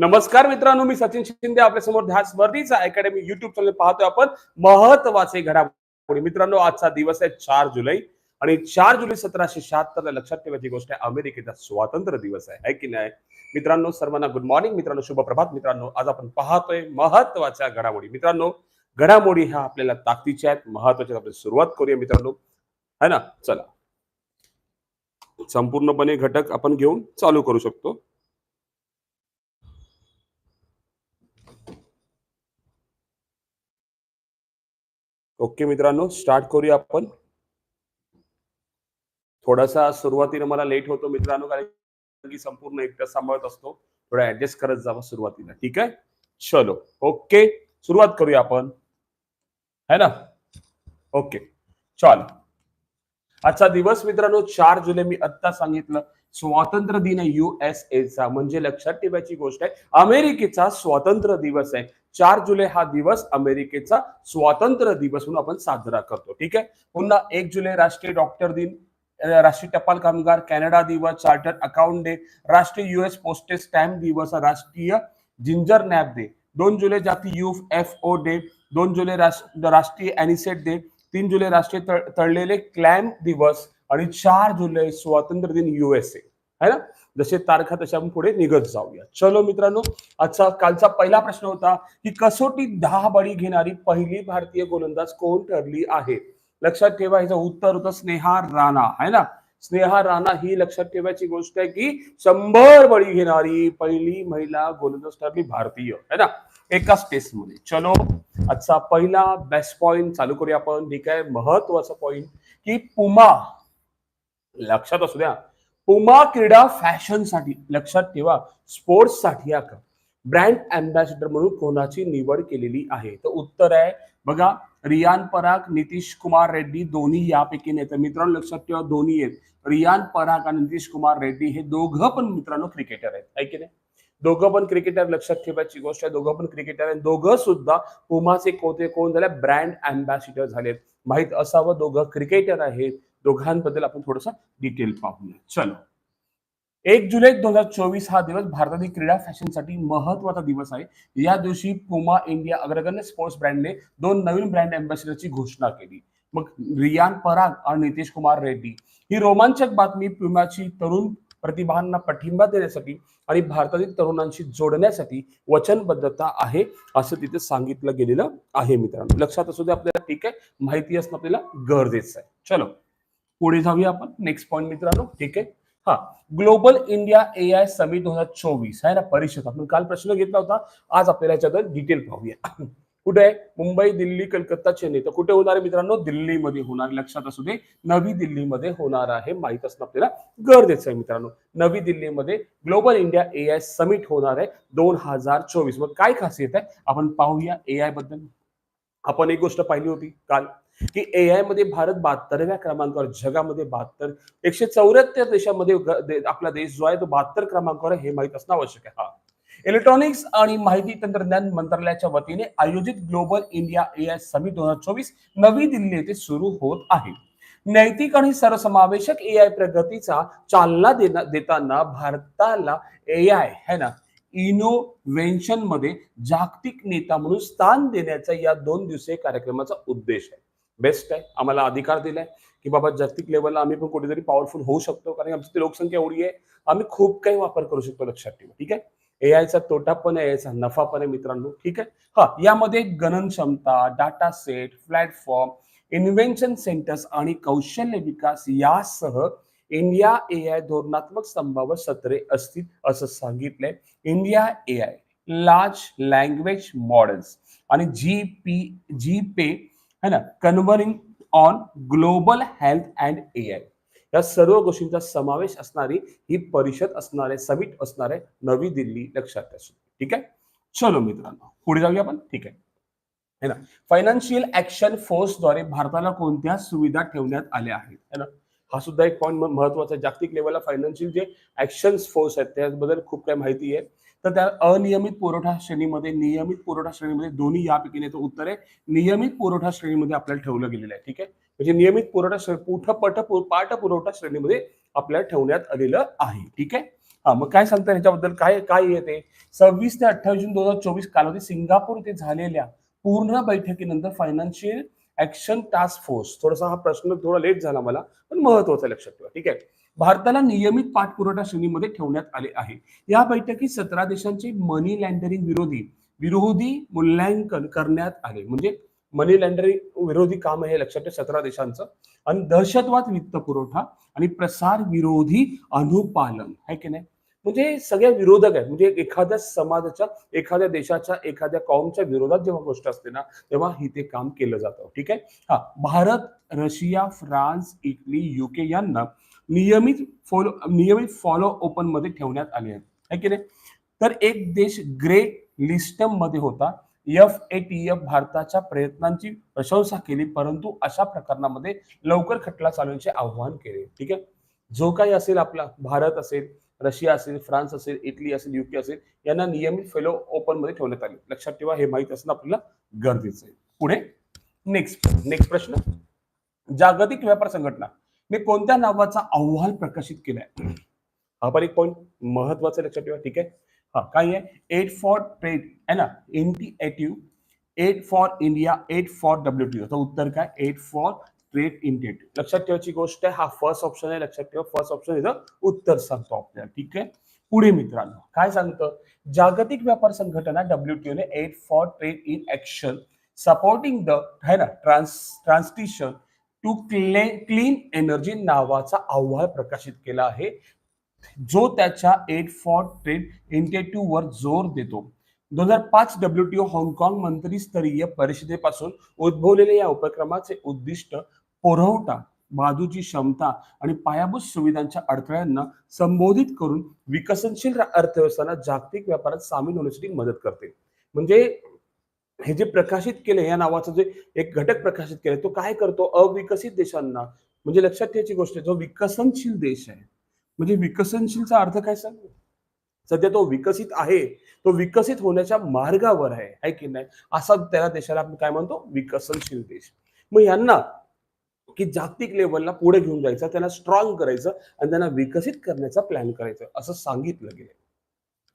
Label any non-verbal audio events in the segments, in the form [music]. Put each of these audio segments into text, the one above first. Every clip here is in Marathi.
नमस्कार मित्रांनो मी सचिन शिंदे आपल्यासमोर ध्यास वर्धीचा अकॅडमी युट्यूब चॅनल पाहतोय आपण. महत्त्वाचे घडामोडी. मित्रांनो आजचा दिवस आहे चार जुलै आणि चार जुलै सतराशे शहात्तर लक्षात ठेवायची गोष्ट आहे अमेरिकेचा स्वातंत्र्य दिवस आहे. है की नाही? मित्रांनो सर्वांना गुड मॉर्निंग मित्रांनो शुभ प्रभात मित्रांनो आज आपण पाहतोय महत्त्वाच्या घडामोडी. मित्रांनो घडामोडी ह्या आपल्याला ताकदीच्या आहेत महत्त्वाच्या आपण सुरुवात करूया मित्रांनो. है ना? चला. संपूर्णपणे घटक आपण घेऊन चालू करू शकतो. ओके मित्रांनो स्टार्ट करूया आपण. थोडासा सुरुवातीला मला लेट होतो मित्रांनो कारण की संपूर्ण एकटा सांभाळत असतो. थोडा ऍडजस्ट करत जावं सुरुवातीला ठीक आहे? चलो ओके. सुरुवात करूया आपण. है ना? ओके. चल. आजचा दिवस मित्रांनो चार जुलै मी आत्ता सांगितलं. स्वातंत्र्य दिन युएसए चा. म्हणजे लक्षात ठेवायची गोष्ट आहे अमेरिकेचा स्वातंत्र्य दिवस आहे. चार जुलै हा दिवस अमेरिकेचा स्वातंत्र्य दिवस म्हणून आपण साजरा करतो. ठीक आहे? पुन्हा एक जुलै राष्ट्रीय डॉक्टर दिन राष्ट्रीय टपाल कामगार कॅनडा दिवस चार्टर अकाउंट डे राष्ट्रीय युएस पोस्टेज स्टॅम्प दिवस राष्ट्रीय जिंजर नॅप डे. दोन जुलै जाती यू एफ ओ डे दोन जुलै राष्ट्रीय अॅनिसेट डे तीन जुलै राष्ट्रीय तळ- तळलेले क्लॅम दिवस आणि चार जुलै स्वातंत्र्य दिन युएसए है ना? जसे तारखा तशा आपण पुढे निघत जाऊया. चलो मित्रांनो आजचा कालचा पहिला प्रश्न होता की कसोटीत दहा बळी घेणारी पहिली भारतीय गोलंदाज कोण ठरली आहे? लक्षात ठेवा ह्याचं उत्तर होतं स्नेहा राणा. है ना? स्नेहा राणा ही लक्षात ठेवायची गोष्ट आहे की शंभर बळी घेणारी पहिली महिला गोलंदाज ठरली भारतीय. है ना? एकाच टेस्ट चलो आजचा पहिला बेस्ट पॉइंट चालू करूया आपण. ठीक आहे? महत्त्वाचा पॉइंट की पुमा लक्षात असू द्या. पुमा क्रीडा फॅशनसाठी लक्षात ठेवा स्पोर्ट्ससाठी ब्रँड अँबॅसिडर म्हणून कोणाची निवड केलेली आहे? तर उत्तर आहे बघा रियान पराग नितीश कुमार रेड्डी दोन्ही यापैकी नाही तर मित्रांनो लक्षात ठेवा दोन्ही आहेत. रियान पराग आणि नितीश कुमार रेड्डी हे दोघं पण मित्रांनो क्रिकेटर आहेत. आहे नाही? दोघं पण क्रिकेटर लक्षात ठेवायची गोष्ट आहे. दोघं पण क्रिकेटर आणि दोघं सुद्धा पुमाचे कोणते कोण झाले? ब्रँड अँबॅसिडर झालेत. माहीत असावं दोघं क्रिकेटर आहेत. दोघांबद्दल आपण थोडस डिटेल पाहूया. चलो. एक जुलै दोन हजार चोवीस हा दिवस भारतातील क्रीडा फॅशनसाठी महत्त्वाचा दिवस आहे. या दिवशी पुमा इंडिया अग्रगण्य स्पोर्ट्स ब्रँडने दोन नवीन ब्रँड अँबॅसिडरची घोषणा केली. मग रियान पराग आणि नितीश कुमार रेड्डी. ही रोमांचक बातमी पुमाची तरुण प्रतिभांना पाठिंबा देण्यासाठी आणि भारतातील तरुणांशी जोडण्यासाठी वचनबद्धता आहे असं तिथे सांगितलं गेलेलं आहे मित्रांनो. लक्षात असू दे आपल्याला ठीक आहे माहिती असणं आपल्याला गरजेचं आहे. चलो पुढे जाऊया आपण. नेक्स्ट पॉईंट मित्रांनो ठीक आहे? हा global India A I summit दोन हजार चोवीस आहे ना? परिषद आपण काल प्रश्न घेतला होता आज आपल्याला याच्यात डिटेल पाहूया. कुठे? आहे मुंबई दिल्ली कलकत्ता चेन्नई. तर कुठे होणार आहे मित्रांनो? दिल्लीमध्ये होणार. लक्षात असू दे नवी दिल्लीमध्ये होणार आहे. माहीत असणं आपल्याला गरजेचं आहे मित्रांनो. नवी दिल्लीमध्ये global India A I summit होणार आहे दोन हजार चोवीस. मग काय खासियत आहे? आपण पाहूया ए आयबद्दल. आपण एक गोष्ट पाहिली होती काल की ए आयमध्ये भारत बहात्तरव्या क्रमांकावर जगामध्ये बहात्तर एकशे चौऱ्याहत्तर देशामध्ये आपला देश जो आहे तो बहात्तर क्रमांकावर आहे हे माहीत असणं आवश्यक आहे. हा. इलेक्ट्रॉनिक्स आणि माहिती तंत्रज्ञान मंत्रालयाच्या वतीने आयोजित global India A I summit दोन हजार चोवीस नवी दिल्ली येथे सुरू होत आहे. नैतिक आणि सर्वसमावेशक ए आय प्रगतीचा चालना देना देताना भारताला ए आय है ना? इनोव्हेन्शनमध्ये जागतिक नेता म्हणून स्थान देण्याचा या दोन दिवसीय कार्यक्रमाचा उद्देश आहे. बेस्ट आहे. आम्हाला अधिकार दिलाय की बाबा जागतिक लेवलला आम्ही पण कुठेतरी पॉवरफुल होऊ शकतो. कारण आमची लोकसंख्या एवढी आहे. आम्ही खूप काही वापर करू शकतो लक्षात ठेवा. ठीक आहे? एआयचा तोटा पण आहे याचा नफा पण आहे मित्रांनो. ठीक आहे? हा यामध्ये गणन क्षमता data set platform invention centres आणि कौशल्य विकास यासह इंडिया ए आय धोरणात्मक स्तंभावर सत्रे असतील असं सांगितलंय India A I large language models आणि जी पी जी पे है ना? Converging on global health and A I या सर्व गोष्टींचा समावेश असणारी ही परिषद असणार आहे समिट असणार आहे नवी दिल्ली लक्षात असू ठीक आहे? चलो मित्रांनो पुढे जाऊया आपण. ठीक आहे. है ना? फायनान्शियल ऍक्शन फोर्सद्वारे भारताला कोणत्या सुविधा ठेवण्यात आल्या आहेत? है ना? हा सुद्धा एक पॉईंट महत्त्वाचा आहे. जागतिक लेवलला फायनान्शियल जे ऍक्शन फोर्स आहेत त्याबद्दल खूप काही माहिती आहे. तर त्या अनियमित पुरवठा श्रेणीमध्ये नियमित पुरवठा श्रेणीमध्ये दोन्ही यापैकी नाही तर उत्तर आहे. नियमित पुरवठा श्रेणीमध्ये आपल्याला ठेवलं गेलेलं आहे ठीक आहे? म्हणजे नियमित पुरवठा पुठ पट पाठ पुरवठा श्रेणीमध्ये आपल्याला ठेवण्यात आलेलं आहे ठीक आहे? हा मग काय सांगता याच्याबद्दल? काय काय येते? सव्वीस ते अठ्ठावीस जून दोन हजार चोवीस कालावधी सिंगापूर येथे झालेल्या पूर्ण बैठकीनंतर फायनान्शियल ऍक्शन टास्क फोर्स थोडासा हा प्रश्न थोडा लेट झाला मला पण महत्त्वाचा लक्षात ठेवा ठीक आहे? भारताला नियमित पाठपुरवठा श्रेणीमध्ये ठेवण्यात आले आहे. या बैठकीत सतरा देशांचे मनी लँडरिंग विरोधी विरोधी मूल्यांकन करण्यात आले. म्हणजे मनी लँडरिंग विरोधी काम हे लक्षात ठेव सतरा देशांचं. आणि दहशतवाद वित्त पुरवठा आणि प्रसार विरोधी अनुपालन. आहे की नाही? म्हणजे सगळ्या विरोधक आहेत. म्हणजे एखाद्या समाजाच्या एखाद्या देशाच्या एखाद्या कॉमच्या विरोधात जेव्हा गोष्ट असते ना तेव्हा ही ते काम केलं जातं. ठीक आहे? हा Bharat Russia France Italy UK यांना नियमित फॉलो नियमित फॉलो ओपनमध्ये ठेवण्यात आले आहेत है की नाही? तर एक देश ग्रे लिस्टममध्ये होता. एफ ए टी एफ भारताच्या प्रयत्नांची प्रशंसा केली परंतु अशा प्रकरणामध्ये लवकर खटला चालवण्याचे आव्हान केले. ठीक आहे? जो काही असेल आपला भारत असेल रशिया असेल फ्रान्स असेल इटली असेल युके असेल यांना नियमित फेलो ओपनमध्ये ठेवण्यात आले. लक्षात ठेवा हे माहीत असणं आपल्याला गरजेचं आहे. पुढे नेक्स्ट नेक्स्ट प्रश्न. जागतिक व्यापार संघटना. ने कोणत्या नावाचा अहवाल प्रकाशित केलाय? [clears throat] हा पण एक पॉईंट महत्त्वाचा लक्षात ठेवा ठीक आहे? हा काय आहे? एट फॉर ट्रेड आहे ना? Initiative aid for India aid for W T उत्तर काय? एट फॉर ट्रेड इंटिएटिव्ह लक्षात ठेवायची गोष्ट आहे हा फर्स्ट ऑप्शन आहे लक्षात ठेवा फर्स्ट ऑप्शन इथं उत्तर सांगतो आपल्याला ठीक आहे? पुढे मित्रांनो काय सांगतं? जागतिक व्यापार संघटना डब्ल्यूटीओ ने aid for trade in action supporting the है ना trans transition to cle clean energy नावाचा अहवाल प्रकाशित केला आहे. जो त्याच्या एट फॉर ट्रेड इंटेटिव्ह वर जोर देतो. दोन हजार पाच डब्ल्यूटीओ हाँगकाँग मंत्रीस्तरीय परिषदेपासून उद्भवलेल्या या उपक्रमाचे उद्दिष्ट पुरवठा बाजूची क्षमता आणि पायाभूत सुविधांच्या अडथळ्यांना संबोधित करून विकसनशील अर्थव्यवस्थांना जागतिक व्यापारात सामील होण्यासाठी मदत करते. म्हणजे हे जे प्रकाशित केले या नावाचं जे एक घटक प्रकाशित केले तो काय करतो? अविकसित देशांना. म्हणजे लक्षात ठेवायची गोष्ट आहे जो विकसनशील देश आहे. म्हणजे विकसनशीलचा अर्थ काय सांग? सध्या तो विकसित आहे. तो विकसित होण्याच्या मार्गावर आहे. आहे की नाही? असा त्याला देशाला आपण काय म्हणतो? विकसनशील देश. मग यांना की जागतिक लेवलला पुढे घेऊन जायचं त्यांना स्ट्रॉंग करायचं आणि त्यांना विकसित करण्याचा प्लॅन करायचं. असं सांगितलं गेलं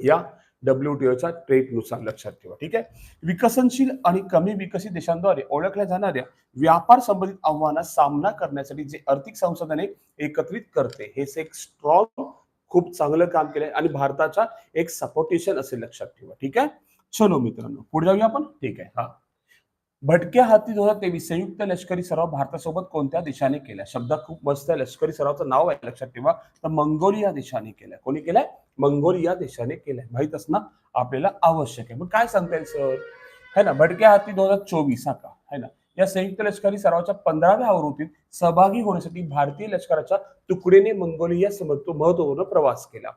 या डब्ल्यूटीओच्या ट्रेडनुसार लक्षात ठेवा ठीक आहे? विकसनशील आणि कमी विकसित देशांद्वारे ओळखल्या जाणाऱ्या व्यापार संबंधित आव्हानात सामना करण्यासाठी जे आर्थिक संसाधने एकत्रित करते हे एक स्ट्रॉंग खूप चांगलं काम केलंय आणि भारताचा एक सपोर्टेशन असेल लक्षात ठेवा ठीक आहे? चलो मित्रांनो पुढे जाऊया आपण? ठीक आहे हा. भटक्या हाती दोन हजार तेवीस संयुक्त लष्करी सराव भारतासोबत कोणत्या देशाने केला? शब्द खूप मस्त आहे. लष्करी सरावचं नाव आहे लक्षात ठेवा. तर मंगोलिया देशाने केलाय. कोणी केलाय? मंगोलिया देशाने केलाय. माहीत असणं आपल्याला आवश्यक आहे. मग काय सांगता येईल सर? है ना? भटक्या हाती दोन हजार चोवीस हा का? है ना? या संयुक्त लष्करी सरावाच्या पंधराव्या आवृत्तीत सहभागी होण्यासाठी भारतीय लष्कराच्या तुकडीने मंगोलिया महत्त्वपूर्ण प्रवास केला.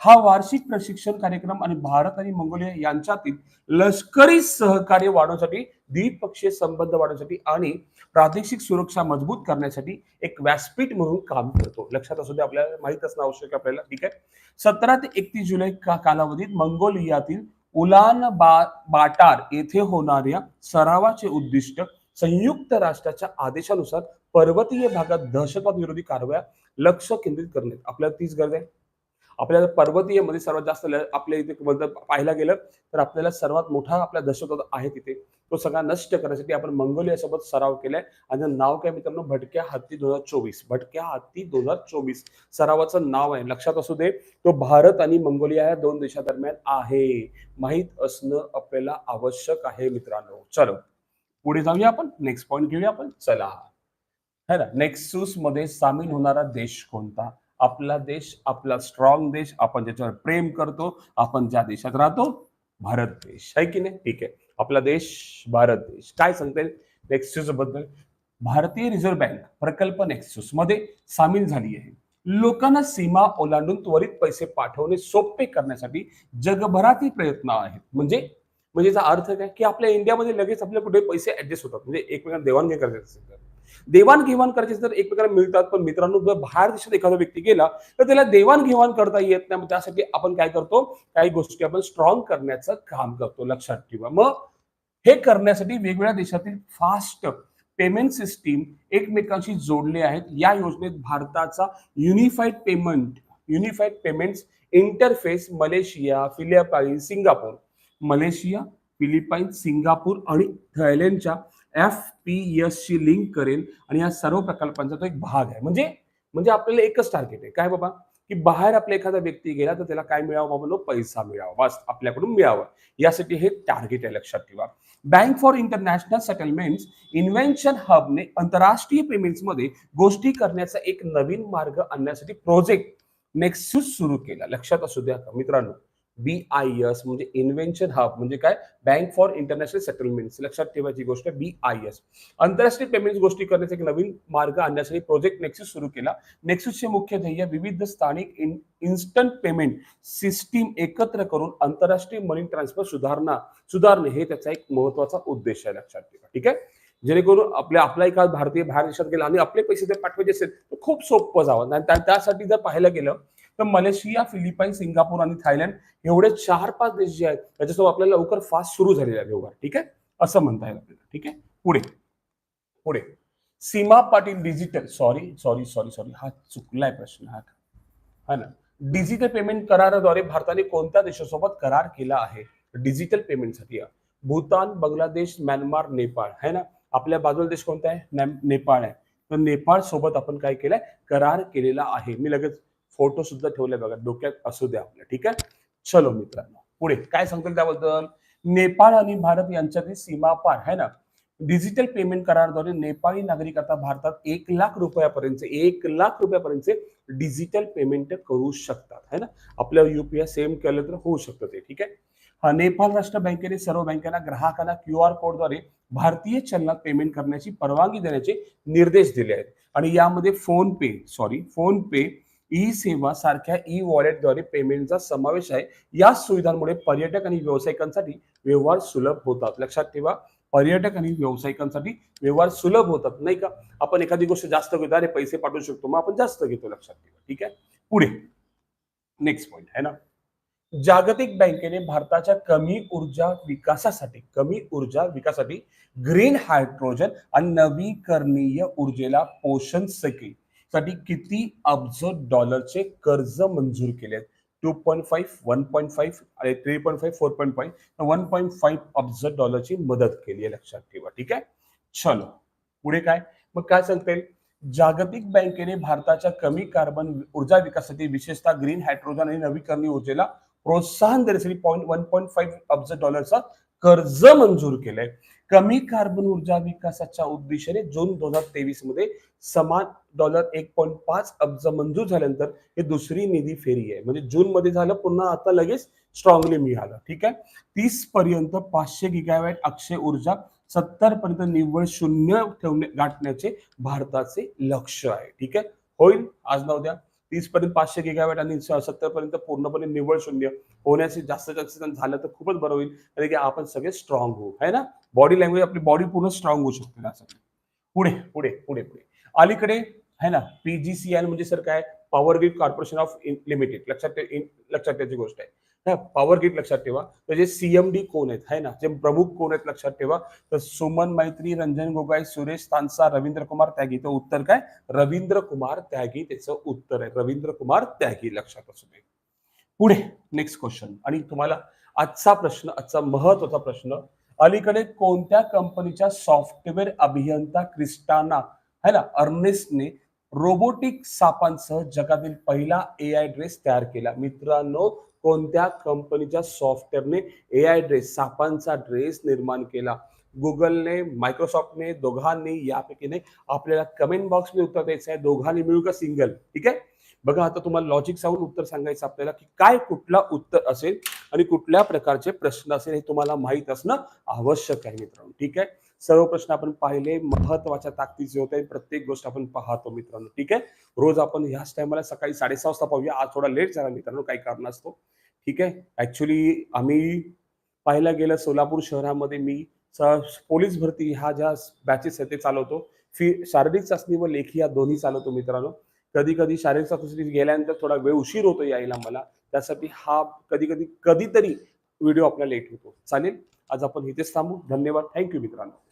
हा वार्षिक प्रशिक्षण कार्यक्रम आणि भारत आणि मंगोलिया यांच्यातील लष्करी सहकार्य वाढवण्यासाठी द्विपक्षीय संबंध वाढवण्यासाठी आणि प्रादेशिक सुरक्षा मजबूत करण्यासाठी एक व्यासपीठ म्हणून काम करतो. लक्षात असू दे आपल्याला माहीत असणं आवश्यक आहे आपल्याला. ठीक आहे? सतरा ते एकतीस जुलै का कालावधीत मंगोलियातील उलान बा बाटार येथे होणाऱ्या सरावाचे उद्दिष्ट संयुक्त राष्ट्राच्या आदेशानुसार पर्वतीय भागात दहशतवाद विरोधी कारवाया लक्ष केंद्रित करणे आपल्याला तीच गरज आहे. आपल्याला पर्वतीयमध्ये सर्वात जास्त आपल्या इथे पाहायला गेलं तर आपल्याला सर्वात मोठा आपला दहशतवाद आहे तिथे. तो सगळा नष्ट करण्यासाठी आपण मंगोलिया सोबत सराव केलाय. आणि नाव काय मित्रांनो? भटक्या हत्ती दोन हजार चोवीस. भटक्या हत्ती दोन हजार चोवीस. सरावाचं नाव आहे. लक्षात असू दे तो भारत आणि मंगोलिया या दोन देशादरम्यान आहे. माहीत असणं आपल्याला आवश्यक आहे मित्रांनो. चलो पुढे जाऊया आपण. नेक्स्ट पॉईंट घेऊया आपण. चला. है ना? नेक्स्टमध्ये सामील होणारा देश कोणता? आपला देश आपला स्ट्रॉंग देश आपण ज्याच्यावर प्रेम करतो आपण ज्या देशात राहतो भारत देश. आहे की नाही? ठीक आहे. आपला देश भारत देश. काय सांगता येईल? नेक्सूसबद्दल भारतीय रिझर्व्ह बँक प्रकल्प नेक्सूसमध्ये सामील झाली आहे. लोकांना सीमा ओलांडून त्वरित पैसे पाठवणे सोपे करण्यासाठी जगभरातील प्रयत्न आहेत. म्हणजे? म्हणजे याचा अर्थ काय? की आपल्या इंडियामध्ये लगेच आपल्या कुठे पैसे ऍडजस्ट होतात. म्हणजे एकमेकांना देवाणघेवाण करायचं असेल तर देवाणघेवाण करायचे तर एकमेकांना मिळतात. पण मित्रांनो जर बाहेर देशात एखादा व्यक्ती गेला तर त्याला देवाणघेवाण करता येत नाही. त्यासाठी आपण काय करतो? काही गोष्टी आपण स्ट्रॉंग करण्याचं काम करतो. लक्षात ठेवा. मग हे करण्यासाठी वेगवेगळ्या देशातील फास्ट पेमेंट सिस्टीम एकमेकांशी जोडले आहेत. या योजनेत भारताचा unified payment unified payments interface Malaysia Philippine Singapore. Malaysia Philippine Singapore आणि थायलंडच्या एफ पी एस ची लिंक करेल आणि या सर्व प्रकल्पांचा तो एक भाग आहे. म्हणजे म्हणजे आपल्याला एकच टार्गेट आहे. काय बाबा? की बाहेर आपला एखादा व्यक्ती गेला तर त्याला काय मिळावं बाबा? पैसा मिळावा. बस आपल्याकडून मिळावं. यासाठी हे टार्गेट आहे लक्षात ठेवा. Bank for international settlements invention हबने आंतरराष्ट्रीय पेमेंट्समध्ये गोष्टी करण्याचा एक नवीन मार्ग आणण्यासाठी प्रोजेक्ट नेक्सूस सुरू केला. लक्षात असू द्या मित्रांनो बी आय एस म्हणजे इन्व्हेन्शन हब म्हणजे काय? बँक फॉर इंटरनॅशनल सेटलमेंट लक्षात ठेवायची गोष्ट बी आय एस आंतरराष्ट्रीय पेमेंट गोष्टी करण्याचा एक नवीन मार्ग आणण्यासाठी प्रोजेक्ट नेक्सिस सुरू केला. नेक्सिसचे मुख्य ध्येय विविध स्थानिक इन्स्टंट पेमेंट सिस्टीम एकत्र करून आंतरराष्ट्रीय मनी ट्रान्सफर सुधारणा सुधारणे हे त्याचा एक महत्त्वाचा उद्देश आहे लक्षात ठेवा. ठीक आहे? जेणेकरून आपल्या आपला एका भारतीय बाहेर देशात गेला आणि आपले पैसे जर पाठवायचे असेल तर खूप सोपं जावं. आणि त्यासाठी जर पाहायला गेलं तर मलेशिया फिलिपाईन सिंगापूर आणि थायलंड एवढे चार पाच देश जे आहेत त्याच्यासोबत आपल्याला लवकर फास्ट सुरू झालेला आहे व्यवहार. ठीक आहे? असं म्हणता येईल आपल्याला. ठीक आहे? पुढे. पुढे. Seema Patil digital sorry sorry sorry sorry हा चुकलाय प्रश्न. हा हा ना. डिजिटल पेमेंट कराराद्वारे भारताने कोणत्या देशासोबत करार केला आहे? डिजिटल पेमेंटसाठी भूतान बांगलादेश म्यानमार नेपाळ. है ना? आपल्या बाजूला देश कोणता आहे? नेपाळ आहे. तर नेपाळ सोबत आपण काय केलंय? करार केलेला आहे. मी लगेच फोटो सुद्धा ठेवले बघा डोक्यात असू द्या आपल्या ठीक आहे? चलो मित्रांनो पुढे काय सांगतील त्याबद्दल? नेपाळ आणि भारत यांच्यातील सीमा पार है ना? डिजिटल पेमेंट करारद्वारे नेपाळी नागरिक आता भारतात एक लाख रुपयापर्यंत एक लाख रुपयापर्यंत डिजिटल पेमेंट करू शकतात है ना? आपल्या युपीआय सेम केलं तर होऊ शकतं ते ठीक आहे? हा नेपाळ राष्ट्र बँकेने सर्व बँकांना ग्राहकांना क्यू आर कोडद्वारे भारतीय चलनात पेमेंट करण्याची परवानगी देण्याचे निर्देश दिले आहेत. आणि यामध्ये PhonePe sorry PhonePe e Seva सारख्या ई वॉलेटद्वारे पेमेंटचा समावेश आहे. या सुविधांमुळे पर्यटक आणि व्यावसायिकांसाठी व्यवहार सुलभ होतात. लक्षात ठेवा पर्यटक आणि व्यावसायिकांसाठी व्यवहार सुलभ होतात नाही का? आपण एखादी गोष्ट जास्त घेतो अरे पैसे पाठवू शकतो मग आपण जास्त घेतो लक्षात ठेवा ठीक आहे? पुढे. नेक्स्ट पॉइंट आहे ना? जागतिक बँकेने भारताच्या कमी ऊर्जा विकासासाठी कमी ऊर्जा विकासासाठी ग्रीन हायड्रोजन आणि नवीकरणीय ऊर्जेला पोषण सकेल साठी किती अब्ज डॉलरचे कर्ज मंजूर केले आहेत? Two point five one point five आणि three point five four point five one point five अब्ज डॉलरची मदत केली आहे लक्षात ठेवा ठीक आहे? चलो पुढे काय? मग काय सांगता? येईल जागतिक बँकेने भारताच्या कमी कार्बन ऊर्जा विकासासाठी विशेषतः ग्रीन हायड्रोजन आणि नवीकरणीय ऊर्जेला प्रोत्साहन देण्यासाठी पॉईंट वन पॉईंट फाईव्ह अब्ज डॉलरचा कर्ज मंजूर केलंय. कमी कार्बन ऊर्जा विकासाच्या उद्देशाने जून दोन हजार तेवीसमध्ये समान डॉलर एक पॉईंट पाच अब्ज मंजूर झाल्यानंतर हे दुसरी निधी फेरी आहे. म्हणजे जून मध्ये झालं पुन्हा आता लगेच स्ट्रॉंगली मिळालं. ठीक आहे? तीस पर्यंत पाचशे गिगावॅट अक्षय ऊर्जा सत्तर पर्यंत निव्वळ शून्य ठेवणे गाठण्याचे भारताचे लक्ष आहे. ठीक आहे? होईल? आज ना उद्या तीस पर्यंत पाचशे गिगावॅट आणि सत्तर पर्यंत पूर्णपणे निव्वळ शून्य होण्याचे जास्त जास्त झालं तर खूपच बरं होईल. कारण की आपण सगळे स्ट्रॉंग होऊ है ना? बॉडी लँग्वेज आपली बॉडी पूर्ण स्ट्रॉंग होऊ शकते पुढे पुढे पुढे पुढे. अलीकडे, है ना? पीजीसीएल म्हणजे सर काय? Power grid corporation of limited लक्षात लक्षात त्याची गोष्ट आहे. पॉवर ग्रीड लक्षात ठेवा. तर जे सीएमडी कोण आहेत है ना? जे प्रमुख कोण आहेत लक्षात ठेवा. तर सुमन मैत्री रंजन गोगाई सुरेश तानसा रवींद्र कुमार त्यागी. तर उत्तर काय? रवींद्र कुमार त्यागी त्याचं उत्तर आहे. रवींद्र कुमार त्यागी लक्षात असू दे. पुढे नेक्स्ट क्वेश्चन आणि तुम्हाला आजचा प्रश्न आजचा महत्त्वाचा प्रश्न अलीकडे कोणत्या कंपनीच्या सॉफ्टवेअर अभियंता क्रिस्टाना है ना? अर्नेस्टने रोबोटिक सापांसह जगातील पहिला ए आय ड्रेस तयार केला. मित्रांनो कोणत्या कंपनीच्या सॉफ्टवेअरने ए आय ड्रेस सापांचा ड्रेस निर्माण केला? गुगलने मायक्रोसॉफ्टने दोघांनी यापैकीने आपल्याला कमेंट बॉक्समध्ये उत्तर द्यायचं आहे दोघांनी मिळू का सिंगल ठीक आहे? बघा आता तुम्हाला लॉजिक सांगून उत्तर सांगायचं आपल्याला की काय कुठला उत्तर असेल आणि कुठल्या प्रकारचे प्रश्न असेल हे तुम्हाला माहीत असणं आवश्यक आहे मित्रांनो. ठीक आहे? सर्व प्रश्न आपण पाहिले. महत्त्वाच्या ताकदीचे होते प्रत्येक गोष्ट आपण पाहतो मित्रांनो. ठीक आहे? रोज आपण ह्याच टायमाला सकाळी साडेसहा वाजता पाहूया. आज थोडा लेट झाला मित्रांनो काही कारण असतो. ठीक आहे? ऍक्च्युली आम्ही पाहायला गेलं सोलापूर शहरामध्ये मी पोलीस भरती ह्या ज्या बॅचेस आहेत ते चालवतो. फी शारीरिक चाचणी व लेखी या दोन्ही चालवतो मित्रांनो. कधी कधी शारीरिक चाचणी गेल्यानंतर थोडा वेळ उशीर होतो यायला मला. त्यासाठी हा कधी कधी कधीतरी व्हिडिओ आपला लेट होतो. चालेल? आज आपण इथेच थांबू. धन्यवाद. थँक्यू मित्रांनो.